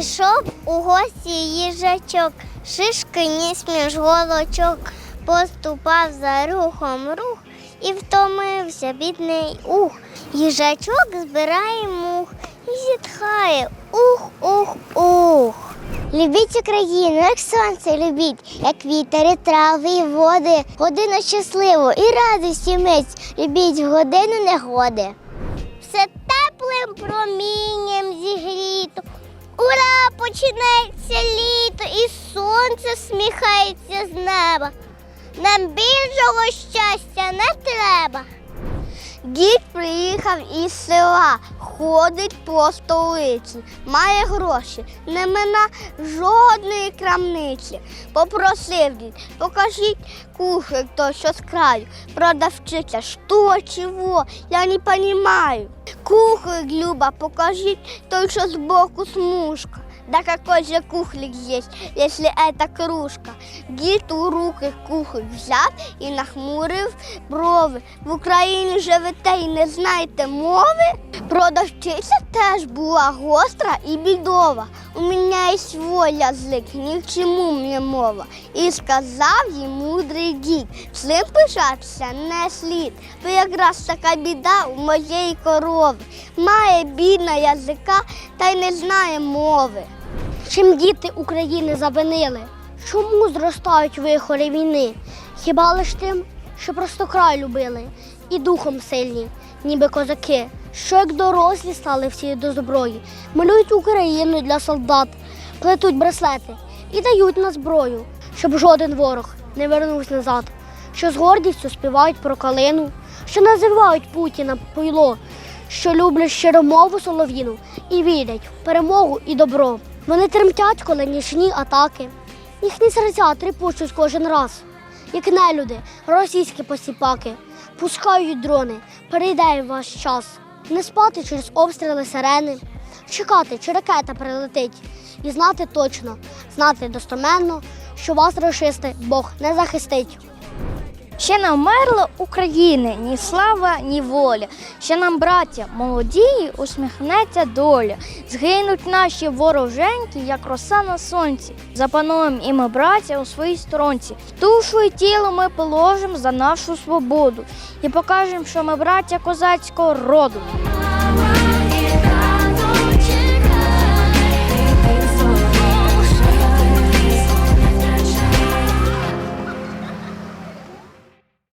Ішов у гості їжачок, шишки ніс між голочок, поступав за рухом рух і втомився бідний ух. Їжачок збирає мух і зітхає ух, ух, ух. Любіть Україну, як сонце любіть, як вітер, і трави, і води, годину щасливу і радості мить, любіть годину негоди. Все теплим промінням зігріто. Ура! Починається літо, і сонце сміхається з неба. Нам більшого щастя не треба. Дід приїхав із села, ходить по столиці, має гроші, не мина жодної крамниці. Попросив дід, покажіть кухлик то, що з краю. Продавчиця, що, чого, я не розумію. Кухлик, Люба, покажіть той, що збоку смужка. Да какой же кухлик есть, если это кружка? Дід у руки кухлик взяв і нахмурив брови. В Україні живете і не знаєте мови? Продавчиця теж була гостра і бідова. У мене є свой язик, ні к чому мені мова. І сказав їй мудрий дід, цим пишатися не слід, бо якраз така біда у моєї корови. Має бідна язика та й не знає мови. Чим діти України завинили? Чому зростають вихори війни? Хіба лиш тим, що просто край любили і духом сильні, ніби козаки, що як дорослі стали всі до зброї, малюють Україну для солдат, плетуть браслети і дають на зброю, щоб жоден ворог не вернувся назад, що з гордістю співають про калину, що називають Путіна пойло, що люблять щиро мову солов'їну і вірять в перемогу і добро. Вони тремтять, коли нічні атаки. Їхні серця трепочуть кожен раз, як нелюди, російські посіпаки. Пускають дрони, перейде ваш час. Не спати через обстріли сирени, чекати, чи ракета прилетить, і знати точно, знати достоменно, що вас рашисти Бог не захистить. Ще не вмерла України ні слава, ні воля. Ще нам, браття, молодії, усміхнеться доля. Згинуть наші вороженьки, як роса на сонці. Запануємо і ми, браття, у своїй сторонці. Душу і тіло ми положимо за нашу свободу і покажемо, що ми браття козацького роду.